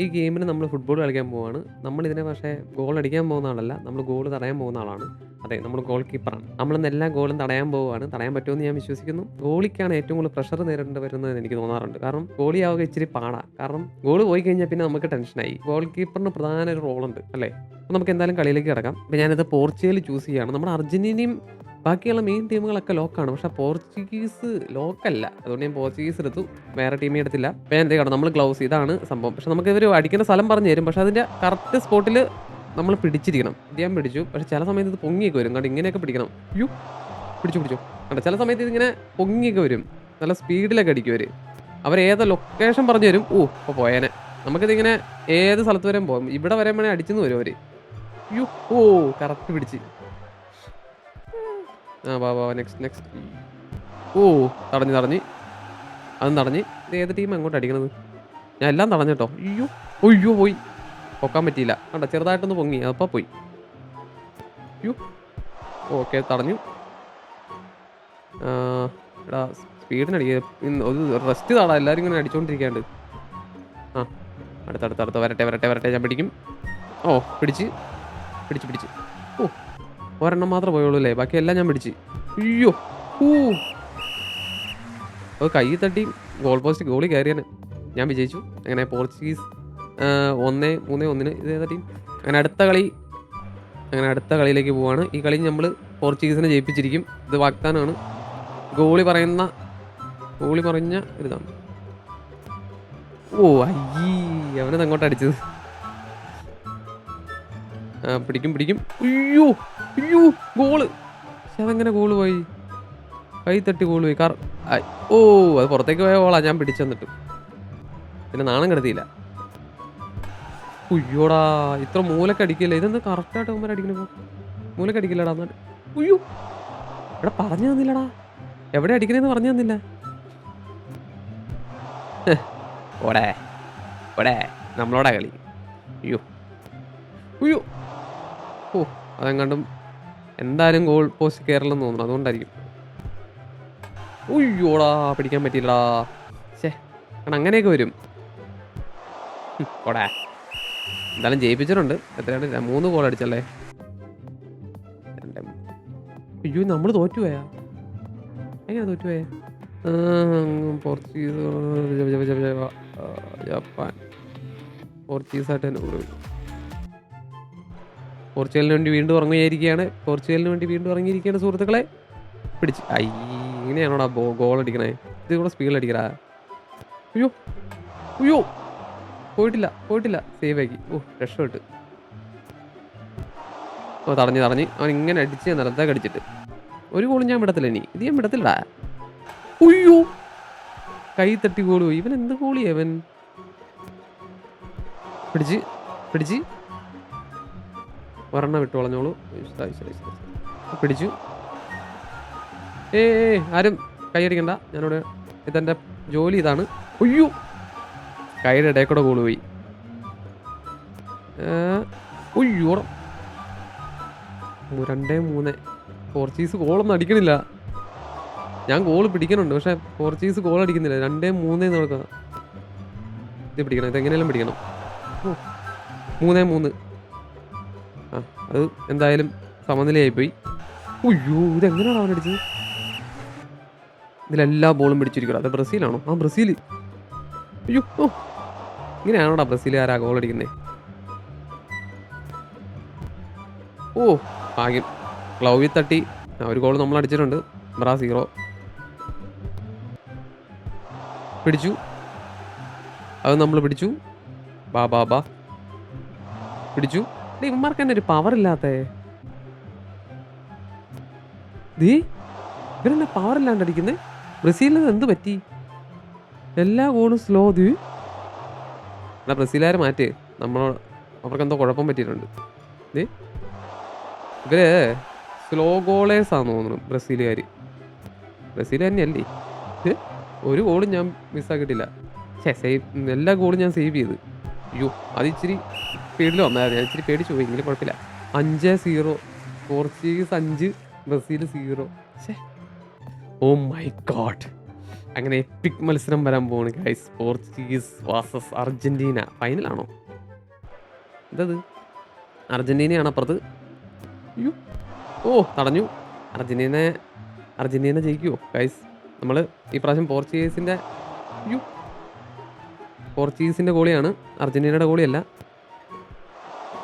ഈ ഗെയിമിന് നമ്മൾ ഫുട്ബോൾ കളിക്കാൻ പോവാണ്. നമ്മളിതിനെ പക്ഷേ ഗോൾ അടിക്കാൻ പോകുന്ന ആളല്ല. നമ്മൾ ഗോൾ തടയാൻ പോകുന്ന ആളാണ്. അതെ നമ്മൾ ഗോൾ കീപ്പറാണ്. നമ്മളിന്ന് എല്ലാ ഗോളും തടയാൻ പോവുകയാണ്. തടയാൻ പറ്റുമെന്ന് ഞാൻ വിശ്വസിക്കുന്നു. ഗോളിക്കാണ് ഏറ്റവും കൂടുതൽ പ്രഷർ നേരിടേണ്ടി വരുന്നതെന്ന് എനിക്ക് തോന്നാറുണ്ട്. കാരണം ഗോളി ആവുക ഇച്ചിരി പാടാ. കാരണം ഗോൾ പോയി കഴിഞ്ഞാൽ പിന്നെ നമുക്ക് ടെൻഷനായി. ഗോൾ കീപ്പറിന് പ്രധാന ഒരു റോളുണ്ട് അല്ലേ? അപ്പോൾ നമുക്ക് എന്തായാലും കളിയിലേക്ക് കിടക്കാം. അപ്പോൾ ഞാനിത് പോർച്ചുഗൽ ചൂസ് ചെയ്യുകയാണ്. നമ്മുടെ അർജന്റീനയും ബാക്കിയുള്ള മെയിൻ ടീമുകളൊക്കെ ലോക്കാണ്. പക്ഷെ പോർച്ചുഗീസ് ലോക്കല്ല. അതുകൊണ്ട് ഞാൻ പോർച്ചുഗീസ് എടുത്തു. വേറെ ടീമേ എടുത്തില്ല. അപ്പോൾ കാണും നമ്മൾ ഗ്ലൗസ് ഇതാണ് സംഭവം. പക്ഷെ നമുക്ക് ഇവർ അടിക്കുന്ന സ്ഥലം പറഞ്ഞു തരും. പക്ഷെ അതിന്റെ കറക്റ്റ് സ്പോട്ടിൽ നമ്മൾ പിടിച്ചിരിക്കണം. ഞാൻ പിടിച്ചു. പക്ഷെ ചില സമയത്ത് ഇത് പൊങ്ങിയൊക്കെ വരും. കണ്ടോ ഇങ്ങനെയൊക്കെ പിടിക്കണം. യു പിടിച്ചു പിടിച്ചു. കണ്ടോ ചില സമയത്ത് ഇതിങ്ങനെ പൊങ്ങിയൊക്കെ വരും. നല്ല സ്പീഡിലൊക്കെ അടിക്കും അവർ അവർ ഏത് ലൊക്കേഷൻ പറഞ്ഞു തരും. ഓ! ഇപ്പോൾ പോയേനെ. നമുക്കിതിങ്ങനെ ഏത് സ്ഥലത്ത് വരെയും പോകും ഇവിടെ വരെ വേണേൽ അടിച്ചെന്ന് വരും അവർ യു ഓ! കറക്റ്റ് പിടിച്ച്. ആ വാ വാ നെക്സ്റ്റ് നെക്സ്റ്റ്. ഓ! തടഞ്ഞ് തടഞ്ഞ്. അതും തടഞ്ഞ്. ഏത് ടീം അങ്ങോട്ട് അടിക്കണത്? ഞാൻ എല്ലാം തടഞ്ഞു കേട്ടോ. അയ്യോ! അയ്യോ! പോയി. പൊക്കാൻ പറ്റിയില്ല. കണ്ട ചെറുതായിട്ടൊന്ന് പൊങ്ങി. അപ്പം പോയി. അയ്യോ! ഓക്കെ തടഞ്ഞു. എടാ സ്പീഡിന് അടിക്കുക. ഒരു റെസ്റ്റ് താടാ എല്ലാവരും ഇങ്ങനെ അടിച്ചുകൊണ്ടിരിക്കാണ്ട്. ആ അടുത്തടുത്തടുത്ത് അടുത്ത അടുത്ത വരട്ടെ വരട്ടെ വരട്ടെ ഞാൻ പിടിക്കും. ഓ പിടിച്ച്. പിടിച്ച് പിടിച്ച്. ഒരെണ്ണം മാത്രമേ പോയുള്ളൂ അല്ലേ? ബാക്കി എല്ലാം ഞാൻ പിടിച്ച്. അയ്യോ! ഊ! അത് കൈ തട്ടി ഗോൾ പോസ്റ്റ് ഗോളി കയറിയാണ്. ഞാൻ വിജയിച്ചു. അങ്ങനെ പോർച്ചുഗീസ് ഒന്ന് മൂന്ന് ഒന്നിന് ഇത് ഏതാ ടീം? അങ്ങനെ അടുത്ത കളി അങ്ങനെ അടുത്ത കളിയിലേക്ക് പോവാണ്. ഈ കളി നമ്മൾ പോർച്ചുഗീസിനെ ജയിപ്പിച്ചിരിക്കും. ഇത് വാഗ്ദാനമാണ്. ഗോളി പറയുന്ന ഗോളി പറഞ്ഞ ഇതാണ് ഓ അയ്യേ! അവനത് അങ്ങോട്ട് അടിച്ചത്. പിടിക്കും പിടിക്കും. അയ്യോ! അയ്യോ! ഗോൾ. അതെങ്ങനെ ഗോൾ പോയി? കൈ തട്ടി ഗോൾ പോയി. കാർ ഓ! അത് പുറത്തേക്ക് പോയ ഗോളാ ഞാൻ പിടിച്ചു തന്നിട്ട്. പിന്നെ നാണം കിടത്തിയില്ല ഉയ്യോടാ! ഇത്ര മൂലക്കടിക്കില്ല ഇതെന്താ കറക്റ്റായിട്ട് അവന്മാർ അടിക്കണോ മൂലക്കടിക്കില്ലടാ എന്നിട്ട്. ഉയ്യോ! എടാ പറഞ്ഞു തന്നില്ലടാ. എവിടെ അടിക്കണേന്ന് പറഞ്ഞു തന്നില്ല. ഓടേ ഓടേ നമ്മളോടാ കളി. അയ്യോ! ഉയ്യോ! ഓ! അതെങ്ങാണ്ടും എന്തായാലും ഗോൾ പോസ്റ്റ് കയറില്ലെന്ന് തോന്നുന്നു. അതുകൊണ്ടായിരിക്കും. ഉയ്യോടാ! പിടിക്കാൻ പറ്റിയില്ലടാ. ശ്ശേ! കാരണം അങ്ങനെയൊക്കെ വരും. കൊടാ എന്തായാലും ജയിപ്പിച്ചിട്ടുണ്ട്. എത്രയാണ്? മൂന്ന് ഗോൾ അടിച്ചല്ലേ? അയ്യോ! നമ്മൾ തോറ്റുപോയാ? എങ്ങനെ തോറ്റുപോയാ പോർച്ചുഗീസ് ജപ്പാൻ പോർച്ചുഗീസായിട്ട് തന്നെ പോർച്ചുഗലിന് വേണ്ടി വീണ്ടും ഇറങ്ങിയിരിക്കുകയാണ്. പോർച്ചുഗലിന് വേണ്ടി വീണ്ടും ഇറങ്ങിയിരിക്കുകയാണ് സുഹൃത്തുക്കളെ. പിടിച്ച്. ഇങ്ങനെയാണോടാ ബോ ഗോൾ അടിക്കണേ? ഇത് കൂടെ സ്പീഡിൽ അടിക്കടാ. അയ്യോ! അയ്യോ! പോയിട്ടില്ല പോയിട്ടില്ല. സേവ് ആക്കി. ഓ രക്ഷപ്പെട്ട്. ഓ തടഞ്ഞ് തടഞ്ഞ്. അവൻ ഇങ്ങനെ അടിച്ച് നിലത്തേക്ക് അടിച്ചിട്ട്. ഒരു ഗോളും ഞാൻ വിടത്തില്ല ഇനി. ഇത് ഞാൻ വിടത്തില്ലടാ. അയ്യോ കൈ തട്ടി ഗോൾ പോയി. ഇവൻ എന്ത് ഗോളിയവൻ? പിടിച്ച് പിടിച്ച്. ഒരെണ്ണം വിട്ടു കളഞ്ഞോളൂ. പിടിച്ചു. ഏ ആരും കൈയടിക്കണ്ട. ഞാനിവിടെ ഇതെന്റെ ജോലി ഇതാണ്. അയ്യോ! കൈയുടെ ഇടയിൽ കൂടെ ഗോൾ പോയി. ഒയ്യോ രണ്ടേ മൂന്ന്. പോർച്ചുഗീസ് ഗോളൊന്നും അടിക്കണില്ല. ഞാൻ ഗോൾ പിടിക്കണുണ്ട് പക്ഷേ പോർച്ചുഗീസ് ഗോൾ അടിക്കുന്നില്ല. രണ്ടേ മൂന്നേ നടക്കുക. ഇത് പിടിക്കണം. ഇതെങ്ങനെയെല്ലാം പിടിക്കണം. മൂന്നേ മൂന്ന്. ആ അത് എന്തായാലും സമനിലയായി സമനിലയായിപ്പോയി. ഉയ്യോ! ഇതെങ്ങനെയാണ് അവൻ അടിച്ചത്? ഇതിലെല്ലാ ബോളും പിടിച്ചിരിക്കണം. അത് ബ്രസീലാണോ? ആ ബ്രസീൽ. അയ്യോ! ഓ! ഇങ്ങനെയാണോടാ ബ്രസീലുകാരാ ഗോൾ അടിക്കുന്നത്? ഓ! ഭാഗ്യം. ക്ലൗവി തട്ടി ഒരു ഗോൾ നമ്മൾ അടിച്ചിട്ടുണ്ട്. ബ്രാ സീറോ. പിടിച്ചു. അത് നമ്മൾ പിടിച്ചു. ബാ ബാ ബാ. പിടിച്ചു. ഇവന്മാർക്ക് തന്നെ ഒരു പവർ ഇല്ലാത്തേ. ദേ ഇവരെന്നെ പവർ ഇല്ലാണ്ട് അടിക്കുന്നേ. ബ്രസീലിന് എന്ത് പറ്റി? എല്ലാ ഗോളും സ്ലോ ദേ. എന്നാ ബ്രസീലുകാർ മാറ്റ്. നമ്മൾ അവർക്ക് എന്തോ കുഴപ്പം പറ്റിയിട്ടുണ്ട്. ദേ ഇവർ സ്ലോ ഗോളേഴ്സ് ആണെന്ന് തോന്നുന്നു ബ്രസീലുകാർ. ബ്രസീൽ തന്നെയല്ലേ? ഒരു ഗോളും ഞാൻ മിസ്സാക്കിയിട്ടില്ല. ഛേ സേവ് എല്ലാ ഗോളും ഞാൻ സേവ് ചെയ്ത്. അയ്യോ! അത് ഇച്ചിരി പേടിൽ വന്നായിരുന്നു. ഞാൻ ഇച്ചിരി പേടിച്ചു പോയി. എങ്കിലും കുഴപ്പമില്ല. 5-0 പോർച്ചുഗീസ് അഞ്ച് ബ്രസീൽ 0. ഛേ! Oh my God! അങ്ങനെ എപ്പിക് മത്സരം വരാൻ പോവാണ് ഗൈസ് പോർച്ചുഗീസ് വാസസ് അർജന്റീന ഫൈനലാണോ എന്തത് അർജന്റീനയാണ് അപ്പുറത്ത് അയ്യോ ഓ തടഞ്ഞു അർജന്റീന അർജന്റീന ജയിക്കുമോ ഗൈസ് നമ്മൾ ഈ പ്രാവശ്യം പോർച്ചുഗീസിന്റെ അയ്യോ പോർച്ചുഗീസിന്റെ ഗോളിയാണ്. അർജന്റീനയുടെ ഗോളിയല്ല.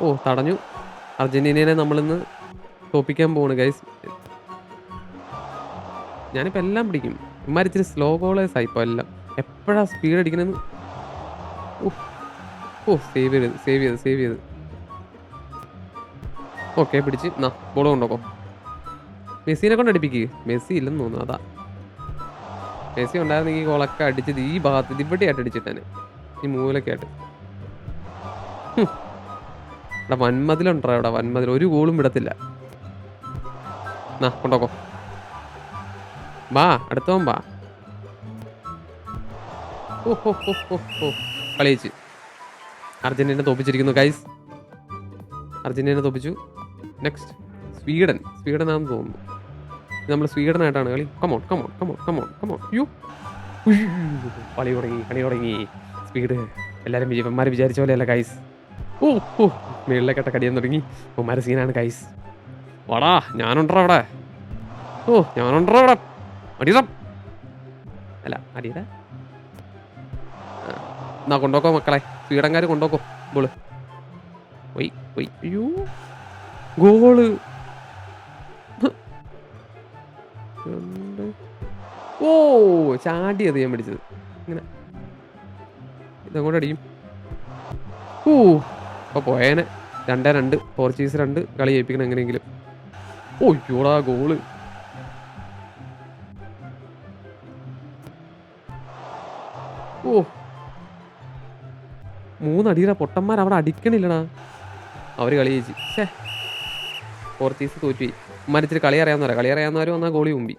ഓ തടഞ്ഞു. അർജന്റീനയെ നമ്മളിന്ന് തോപ്പിക്കാൻ പോവാണ് ഗൈസ് ഞാനിപ്പോൾ എല്ലാം പിടിക്കും. ഇമാർ ഇച്ചിരി സ്ലോ ഗോളേഴ്സ് ആയി ഇപ്പോൾ എല്ലാം. എപ്പോഴാണ് സ്പീഡ് അടിക്കണമെന്ന് ഓ സേവ് ചെയ്ത് സേവ് ചെയ്ത് സേവ് ചെയ്ത്. ഓക്കെ പിടിച്ച്. എന്നാ ബോൾ കൊണ്ടോക്കോ. മെസ്സിനെ കൊണ്ട് അടിപ്പിക്കുക മെസ്സി ഇല്ലെന്ന് തോന്നുന്നു അതാ. മെസ്സി ഉണ്ടായിരുന്നെങ്കിൽ ഗോളൊക്കെ അടിച്ചത് ഈ ഭാഗത്ത് ഇവിടെയായിട്ട് അടിച്ചിട്ടാണ് ഈ മൂലൊക്കെ ആയിട്ട്. ഇവിടെ വൻമതിലുണ്ടോ ഇവിടെ വൻമതിൽ. ഒരു ഗോളും വിടത്തില്ല. കൊണ്ടോക്കോ. വാ അടുത്തവൻ ഹോ കളിയിച്ച്. അർജന്റീന തോപ്പിച്ചിരിക്കുന്നു guys Argentina തോപ്പിച്ചു. Next Sweden. Sweden ആണെന്ന് തോന്നുന്നു. നമ്മൾ സ്വീഡൻ സ്വീഡനായിട്ടാണ് കളി. Come on come on come on come on come on you കളി തുടങ്ങി കളി തുടങ്ങി. സ്പീഡ്. എല്ലാവരും വിജയന്മാർ വിചാരിച്ച പോലെയല്ല കൈസ് ഓ ഓ മേളിലേക്കട്ട കടിയാൻ തുടങ്ങി. ഉമ്മാരെ സീനാണ് കൈസ് വാടാ ഞാനുണ്ടോ അവിടെ. ഓ ഞാനുണ്ടോ അവിടെ. അടിയറ അല്ല അടിയട. എന്നാ കൊണ്ടോക്കോ മക്കളെ. സ്വീഡൻകാർ കൊണ്ടോക്കോ ബോൾ. ഒയ് ഒയ് അയ്യോ. ഗോൾ. ഓ ചാടിയത് ഞാൻ പിടിച്ചത്. ഇങ്ങനെ. ഇതങ്ങോട്ട് അടിക്കും. ഓ അപ്പൊ പോയേനെ. രണ്ടേ രണ്ട് പോർച്ചുഗീസ് രണ്ട് കളി ജയിപ്പിക്കണം എങ്ങനെയെങ്കിലും. ഓ യോടാ ഗോൾ. ഓ. മൂന്നടിയുടെ പൊട്ടന്മാർ അവിടെ അടിക്കണില്ലടാ. അവർ കളി ജയിച്ചു. ഛേ. പോർച്ചുഗീസ് തോറ്റുപോയി. മരിച്ചിട്ട് കളി അറിയാവുന്നവരാ. കളി അറിയാവുന്നവർ വന്നാൽ ഗോളി മുമ്പി